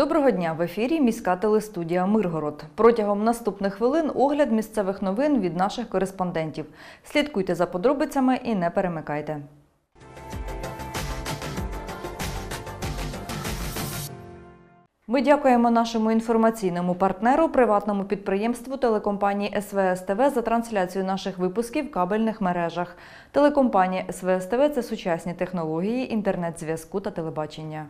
Доброго дня в ефірі міська телестудія Миргород. Протягом наступних хвилин огляд місцевих новин від наших кореспондентів. Слідкуйте за подробицями і не перемикайте. Ми дякуємо нашому інформаційному партнеру, приватному підприємству телекомпанії СВС ТВ за трансляцію наших випусків в кабельних мережах. Телекомпанія СВС ТВ – це сучасні технології інтернет-зв'язку та телебачення.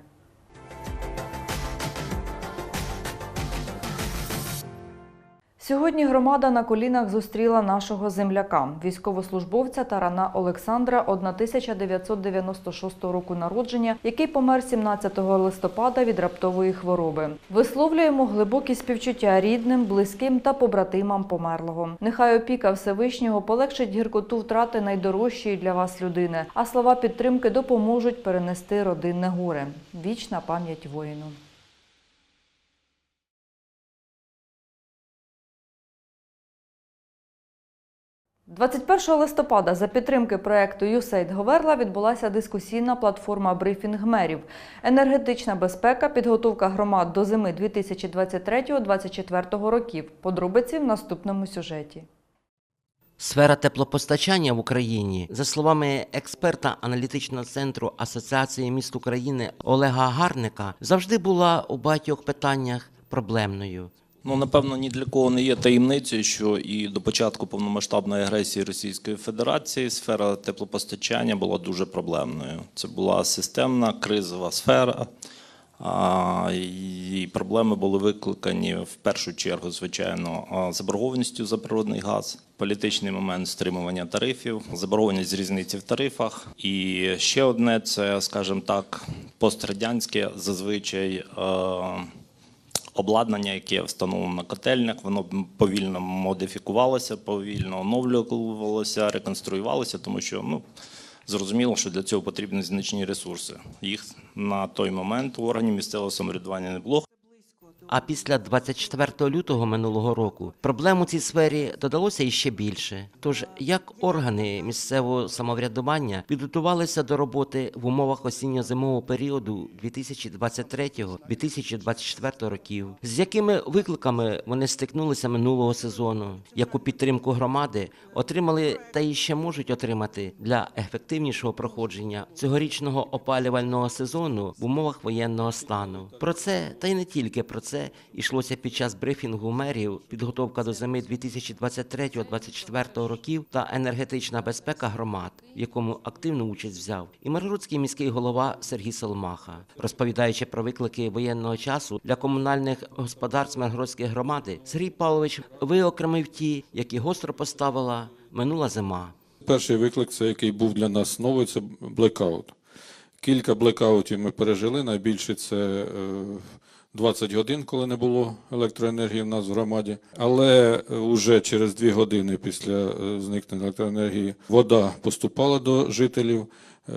Сьогодні громада на колінах зустріла нашого земляка, військовослужбовця Тарана Олександра 1996 року народження, який помер 17 листопада від раптової хвороби. Висловлюємо глибокі співчуття рідним, близьким та побратимам померлого. Нехай опіка Всевишнього полегшить гіркоту втрати найдорожчої для вас людини, а слова підтримки допоможуть перенести родинне горе. Вічна пам'ять воїну. – 21 листопада за підтримки проекту USAID Говерла відбулася дискусійна платформа брифінг мерів «Енергетична безпека, підготовка громад до зими 2023-2024 років». Подробиці в наступному сюжеті. Сфера теплопостачання в Україні, за словами експерта аналітичного центру Асоціації міст України Олега Гарника, завжди була у багатьох питаннях проблемною. Ну, напевно, ні для кого не є таємницею, що і до початку повномасштабної агресії Російської Федерації сфера теплопостачання була дуже проблемною. Це була системна кризова сфера, і проблеми були викликані в першу чергу, звичайно, заборгованістю за природний газ, політичний момент стримування тарифів, заборгованість з різниці в тарифах. І ще одне це, скажімо так, пострадянське зазвичай. Обладнання, яке встановлено на котельнях, воно повільно модифікувалося, повільно оновлювалося, реконструювалося, тому що ну, зрозуміло, що для цього потрібні значні ресурси. Їх на той момент у органів місцевого самоврядування не було. А після 24 лютого минулого року проблем у цій сфері додалося іще більше. Тож як органи місцевого самоврядування підготувалися до роботи в умовах осінньо-зимового періоду 2023-2024 років, з якими викликами вони стикнулися минулого сезону, яку підтримку громади отримали та і ще можуть отримати для ефективнішого проходження цьогорічного опалювального сезону в умовах воєнного стану. Про це та й не тільки про це йшлося під час брифінгу мерів, підготовка до зими 2023-2024 років та енергетична безпека громад, в якому активну участь взяв і Миргородський міський голова Сергій Соломаха, розповідаючи про виклики воєнного часу для комунальних господарств Миргородської громади, Сергій Павлович виокремив ті, які гостро поставила минула зима. Перший виклик, це який був для нас новий, це блекаут. Кілька блекаутів ми пережили. Найбільше це е, 20 годин, коли не було електроенергії в нас в громаді. Але вже через 2 години після е, зникнення електроенергії вода поступала до жителів.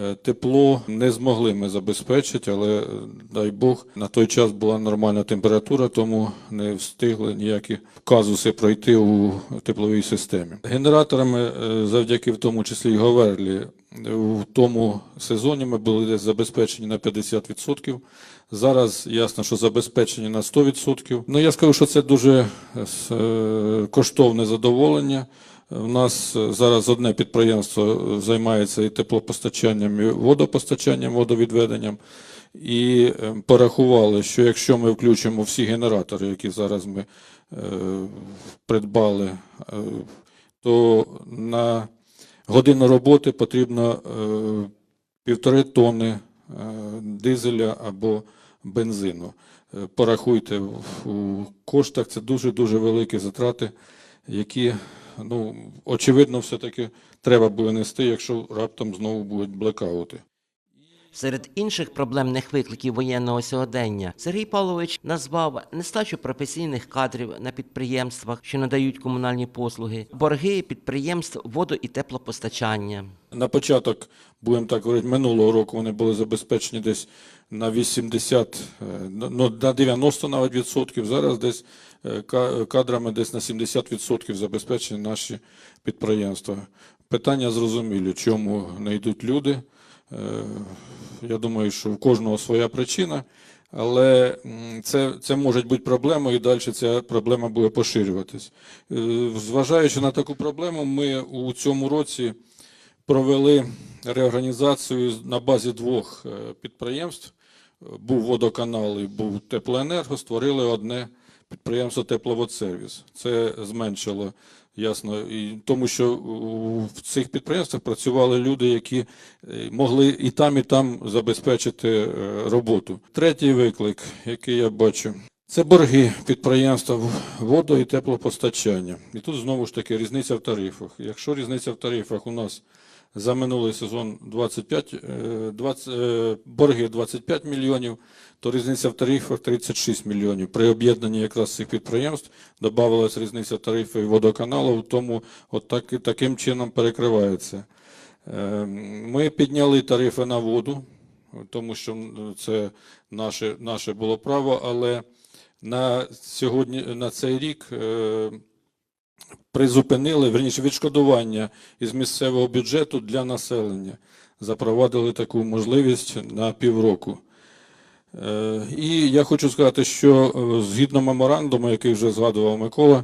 Е, Тепло не змогли ми забезпечити, але е, дай Бог, на той час була нормальна температура, тому не встигли ніякі казуси пройти у тепловій системі. Генераторами, е, завдяки в тому числі й Говерлі, в тому сезоні ми були забезпечені на 50%. Зараз ясно, що забезпечені на 100%. Ну я скажу, що це дуже е, коштовне задоволення. У нас е, зараз одне підприємство е, займається і теплопостачанням, і водопостачанням, водовідведенням. І е, порахували, що якщо ми включимо всі генератори, які зараз ми е, придбали, е, то на годину роботи потрібно е, півтори тонни е, дизеля або бензину. Е, Порахуйте у коштах, це дуже-дуже великі затрати, які, ну, очевидно, все-таки треба буде нести, якщо раптом знову будуть блекаути. Серед інших проблемних викликів воєнного сьогодення Сергій Павлович назвав нестачу професійних кадрів на підприємствах, що надають комунальні послуги, борги підприємств водо- і теплопостачання. На початок, будемо так говорити, минулого року вони були забезпечені десь на 80, е, ну, на 90 навіть відсотків. Зараз десь е, кадрами десь на 70 відсотків забезпечені наші підприємства. Питання зрозумілі, чому не йдуть люди. Е, Я думаю, що у кожного своя причина, Але це, це може бути проблемою, і далі ця проблема буде поширюватись. Е, Зважаючи на таку проблему, ми у цьому році провели реорганізацію на базі двох е, підприємств. Був водоканал і був теплоенерго, створили одне підприємство Тепловодсервіс. Це зменшило ясно, і тому що в цих підприємствах працювали люди, які е, могли і там, і там забезпечити е, роботу. Третій виклик, який я бачу, це борги підприємства водо- і теплопостачання. І тут знову ж таки різниця в тарифах. Якщо різниця в тарифах у нас за минулий сезон 25, е, 20, е, борги 25 мільйонів, то різниця в тарифах 36 мільйонів. При об'єднанні якраз цих підприємств додавалась різниця тарифів водоканалу, тому от так, таким чином перекривається. Е, Ми підняли тарифи на воду, тому що це наше, наше було право, але на сьогодні, на цей рік е, призупинили, верніше, відшкодування із місцевого бюджету для населення. Запровадили таку можливість на півроку. Е, І я хочу сказати, що е, згідно меморандуму, який вже згадував Микола,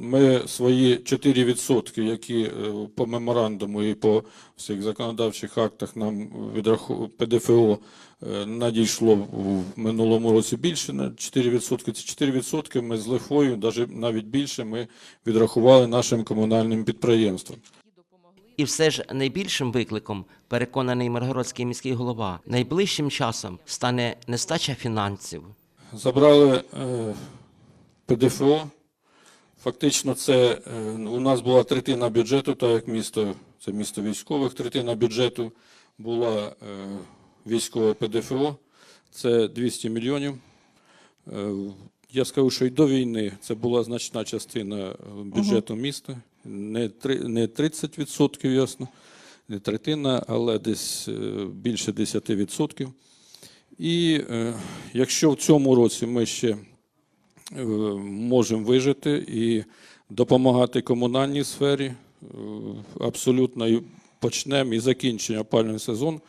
ми свої 4%, які е, по меморандуму і по всіх законодавчих актах нам відраху ПДФО е, надійшло в минулому році більше на 4%. Ці 4% ми з лихвою, навіть більше, ми відрахували нашим комунальним підприємствам. І все ж найбільшим викликом, переконаний Миргородський міський голова, найближчим часом стане нестача фінансів. Забрали е, ПДФО. Фактично, це е, у нас була третина бюджету, так як місто, це місто військових, третина бюджету була е, військове ПДФО, це 200 мільйонів. Е, я скажу, що і до війни це була значна частина бюджету міста, не, 30%, ясно, не третина, але десь більше 10%. І якщо в цьому році ми ще можемо вижити і допомагати комунальній сфері, е, абсолютно почнемо і закінчення опалювальний сезон,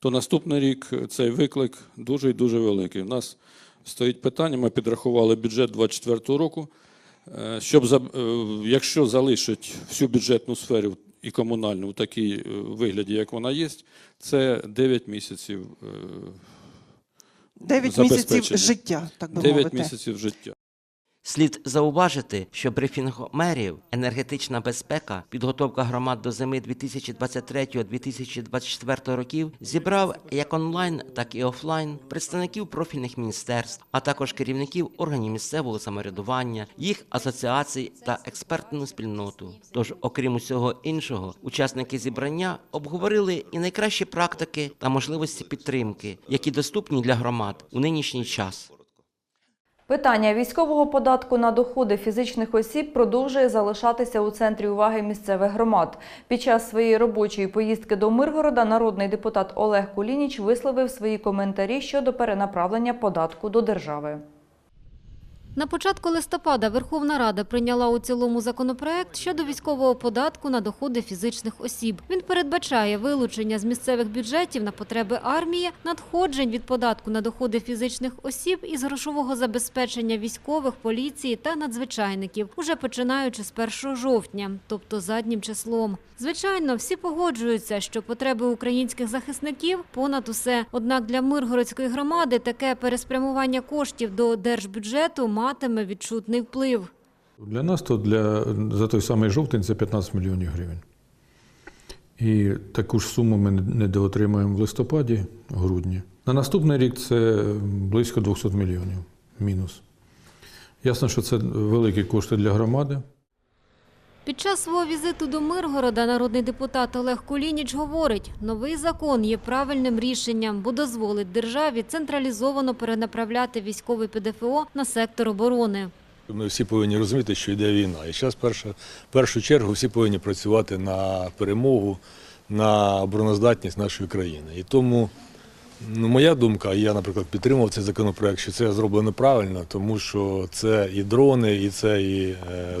то наступний рік цей виклик дуже і дуже великий. У нас стоїть питання, ми підрахували бюджет 2024 року. Е, Щоб е, якщо залишить всю бюджетну сферу і комунальну в такій е, вигляді, як вона є, це 9 місяців е, Дев'ять місяців життя, так би 9 мовити. місяців життя. Слід зауважити, що брифінг мерів, енергетична безпека, підготовка громад до зими 2023-2024 років зібрав як онлайн, так і офлайн представників профільних міністерств, а також керівників органів місцевого самоврядування, їх асоціацій та експертну спільноту. Тож, окрім усього іншого, учасники зібрання обговорили і найкращі практики та можливості підтримки, які доступні для громад у нинішній час. Питання військового податку на доходи фізичних осіб продовжує залишатися у центрі уваги місцевих громад. Під час своєї робочої поїздки до Миргорода народний депутат Олег Кулініч висловив свої коментарі щодо перенаправлення податку до держави. На початку листопада Верховна Рада прийняла у цілому законопроект щодо військового податку на доходи фізичних осіб. Він передбачає вилучення з місцевих бюджетів на потреби армії, надходжень від податку на доходи фізичних осіб із грошового забезпечення військових, поліції та надзвичайників, уже починаючи з 1 жовтня, тобто заднім числом. Звичайно, всі погоджуються, що потреби українських захисників понад усе. Однак для Миргородської громади таке переспрямування коштів до держбюджету матиме відчутний вплив. Для нас то для, за той самий жовтень це 15 мільйонів гривень. І таку ж суму ми недоотримаємо в листопаді, грудні. На наступний рік це близько 200 мільйонів мінус. Ясно, що це великі кошти для громади. Під час свого візиту до Миргорода народний депутат Олег Кулініч говорить, новий закон є правильним рішенням, бо дозволить державі централізовано перенаправляти військовий ПДФО на сектор оборони. Ми всі повинні розуміти, що йде війна. І зараз перша, першу чергу всі повинні працювати на перемогу, на обороноздатність нашої країни. І тому ну, моя думка, я, наприклад, підтримував цей законопроект, що це зроблено правильно, тому що це і дрони, і це і е,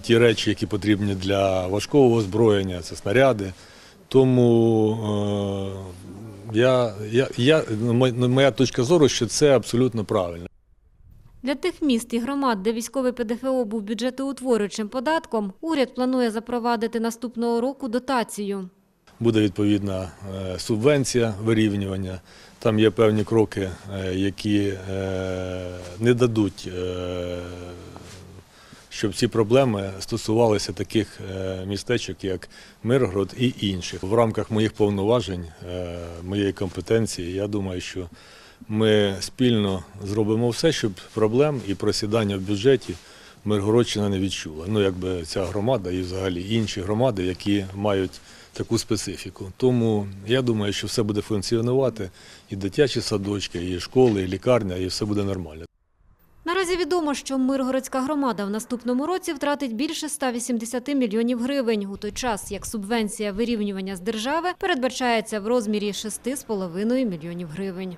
ті речі, які потрібні для важкого озброєння, це снаряди. Тому е, я, я, я, ну, ну, моя точка зору, що це абсолютно правильно. Для тих міст і громад, де військовий ПДФО був бюджетоутворюючим податком, уряд планує запровадити наступного року дотацію. Буде відповідна е, субвенція вирівнювання. Там є певні кроки, е, які е, не дадуть, е, щоб ці проблеми стосувалися таких е, містечок, як Миргород і інших. В рамках моїх повноважень, е, моєї компетенції, я думаю, що ми спільно зробимо все, щоб проблем і просідання в бюджеті Миргородщина не відчула. Ну, якби ця громада і взагалі інші громади, які мають таку специфіку. Тому я думаю, що все буде функціонувати, і дитячі садочки, і школи, і лікарня, і все буде нормально. Наразі відомо, що Миргородська громада в наступному році втратить більше 180 мільйонів гривень, у той час як субвенція вирівнювання з держави передбачається в розмірі 6,5 мільйонів гривень.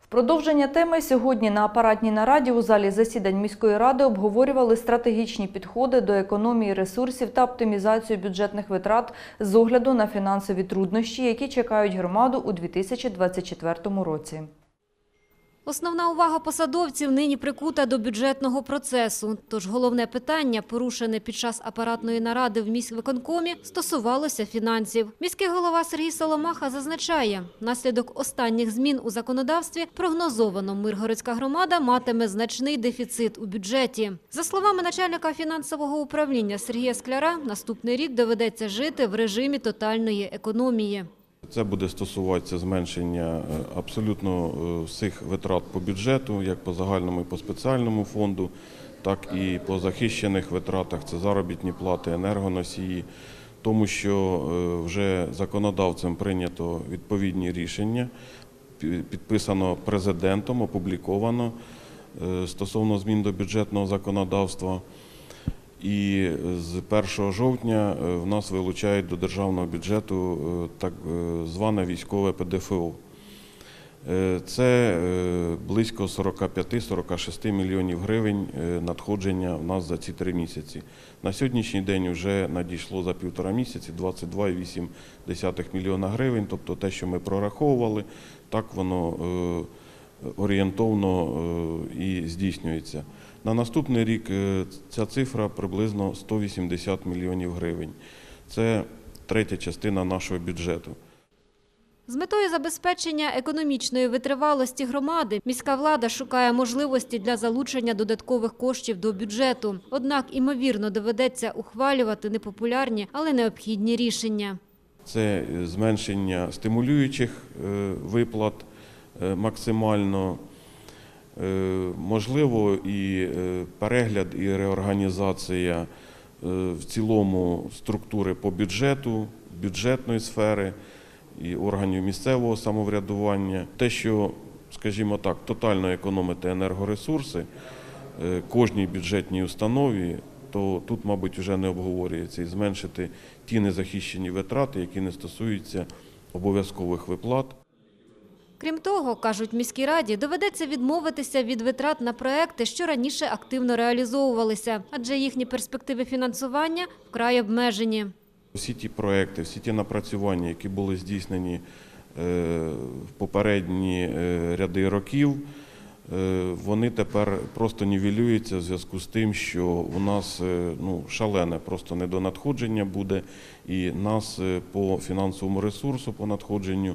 В продовження теми сьогодні на апаратній нараді у залі засідань міської ради обговорювали стратегічні підходи до економії ресурсів та оптимізацію бюджетних витрат з огляду на фінансові труднощі, які чекають громаду у 2024 році. Основна увага посадовців нині прикута до бюджетного процесу. Тож головне питання, порушене під час апаратної наради в міськвиконкомі, стосувалося фінансів. Міський голова Сергій Соломаха зазначає, внаслідок останніх змін у законодавстві прогнозовано Миргородська громада матиме значний дефіцит у бюджеті. За словами начальника фінансового управління Сергія Скляра, наступний рік доведеться жити в режимі тотальної економії. Це буде стосуватися зменшення е, абсолютно е, всіх витрат по бюджету, як по загальному і по спеціальному фонду, так і по захищених витратах. Це заробітні плати, енергоносії, тому що е, вже законодавцем прийнято відповідні рішення, підписано президентом, опубліковано стосовно змін до бюджетного законодавства. І з 1 жовтня е, в нас вилучають до державного бюджету е, так е, зване військове ПДФО. Це близько 45-46 мільйонів гривень надходження в нас за ці три місяці. На сьогоднішній день вже надійшло за півтора місяці 22,8 мільйона гривень. Тобто те, що ми прораховували, так воно орієнтовно і здійснюється. На наступний рік е, ця цифра приблизно 180 мільйонів гривень. Це третя частина нашого бюджету. З метою забезпечення економічної витривалості громади міська влада шукає можливості для залучення додаткових коштів до бюджету. Однак, імовірно, доведеться ухвалювати непопулярні, але необхідні рішення. Це е, зменшення стимулюючих е, виплат максимально. Е, Можливо, і е, перегляд, і реорганізація е, в цілому структури по бюджету, бюджетної сфери і органів місцевого самоврядування. Те, що, скажімо так, тотально економити енергоресурси кожній бюджетній установі, то тут, мабуть, вже не обговорюється і зменшити ті незахищені витрати, які не стосуються обов'язкових виплат. Крім того, кажуть міській раді, доведеться відмовитися від витрат на проекти, що раніше активно реалізовувалися, адже їхні перспективи фінансування вкрай обмежені. Всі ті проекти, всі ті напрацювання, які були здійснені е, в попередні е, ряди років, е, вони тепер просто нівелюються в зв'язку з тим, що у нас ну, шалене просто недонадходження буде, і нас по фінансовому ресурсу, по надходженню,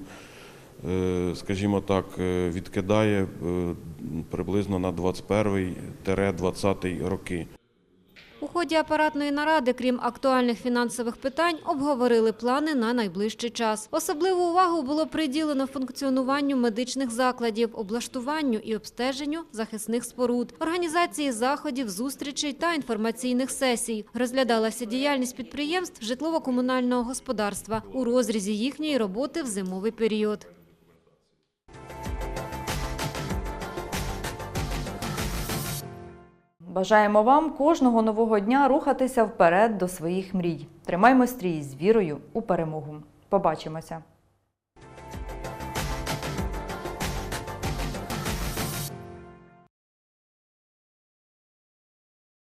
скажімо так, е, відкидає е, приблизно на 21-20 роки. У ході апаратної наради, крім актуальних фінансових питань, обговорили плани на найближчий час. Особливу увагу було приділено функціонуванню медичних закладів, облаштуванню і обстеженню захисних споруд, організації заходів, зустрічей та інформаційних сесій. Розглядалася діяльність підприємств житлово-комунального господарства у розрізі їхньої роботи в зимовий період. Бажаємо вам кожного нового дня рухатися вперед до своїх мрій. Тримаймо стрій з вірою у перемогу. Побачимося!